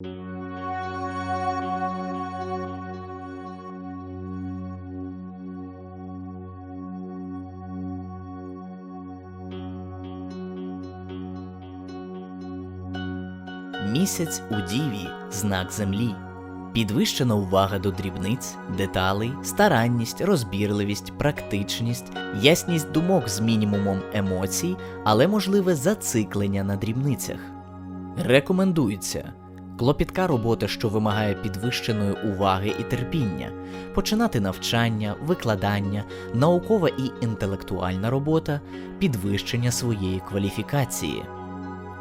Місяць у діві знак землі. Підвищена увага до дрібниць, деталей, старанність, розбірливість, практичність, ясність думок з мінімумом емоцій, але можливе зациклення на дрібницях. Рекомендується клопітка робота, що вимагає підвищеної уваги і терпіння, починати навчання, викладання, наукова і інтелектуальна робота, підвищення своєї кваліфікації.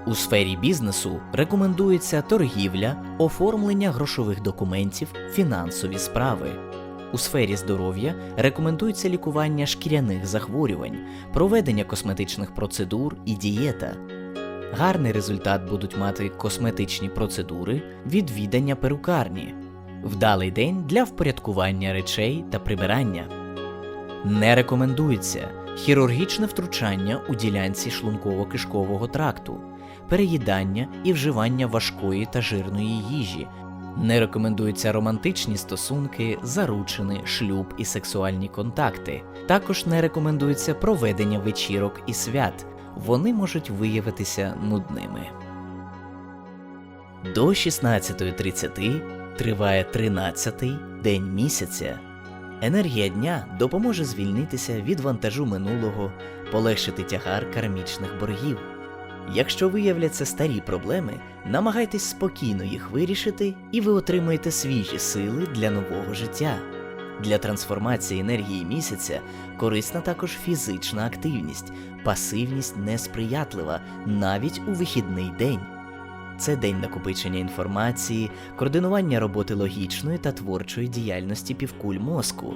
У сфері бізнесу рекомендується торгівля, оформлення грошових документів, фінансові справи. У сфері здоров'я рекомендується лікування шкіряних захворювань, проведення косметичних процедур і дієта. Гарний результат будуть мати косметичні процедури, відвідання перукарні, вдалий день для впорядкування речей та прибирання. Не рекомендується хірургічне втручання у ділянці шлунково-кишкового тракту, переїдання і вживання важкої та жирної їжі. Не рекомендуються романтичні стосунки, заручини, шлюб і сексуальні контакти. Також не рекомендується проведення вечірок і свят. Вони можуть виявитися нудними. До 16.30 триває 13-й день місяця. Енергія дня допоможе звільнитися від вантажу минулого, полегшити тягар кармічних боргів. Якщо виявляться старі проблеми, намагайтесь спокійно їх вирішити, і ви отримаєте свіжі сили для нового життя. Для трансформації енергії місяця корисна також фізична активність, пасивність несприятлива навіть у вихідний день. Це день накопичення інформації, координування роботи логічної та творчої діяльності півкуль мозку.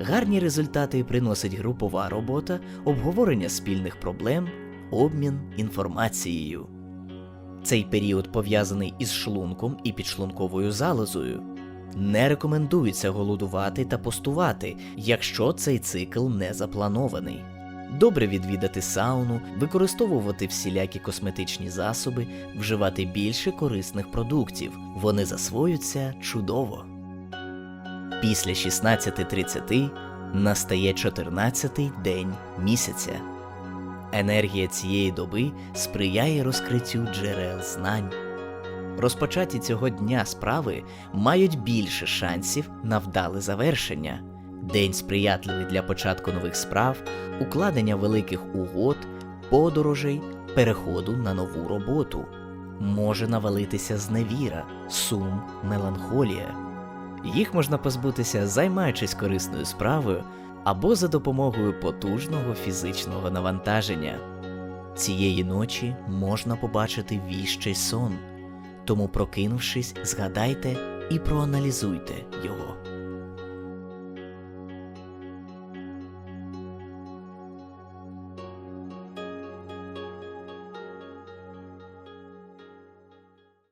Гарні результати приносить групова робота, обговорення спільних проблем, обмін інформацією. Цей період пов'язаний із шлунком і підшлунковою залозою. Не рекомендується голодувати та постувати, якщо цей цикл не запланований. Добре відвідати сауну, використовувати всілякі косметичні засоби, вживати більше корисних продуктів. Вони засвоюються чудово. Після 16.30 настає 14-й день місяця. Енергія цієї доби сприяє розкриттю джерел знань. Розпочаті цього дня справи мають більше шансів на вдале завершення. День сприятливий для початку нових справ, укладення великих угод, подорожей, переходу на нову роботу. Може навалитися зневіра, сум, меланхолія. Їх можна позбутися, займаючись корисною справою або за допомогою потужного фізичного навантаження. Цієї ночі можна побачити віщий сон, тому, прокинувшись, згадайте і проаналізуйте його.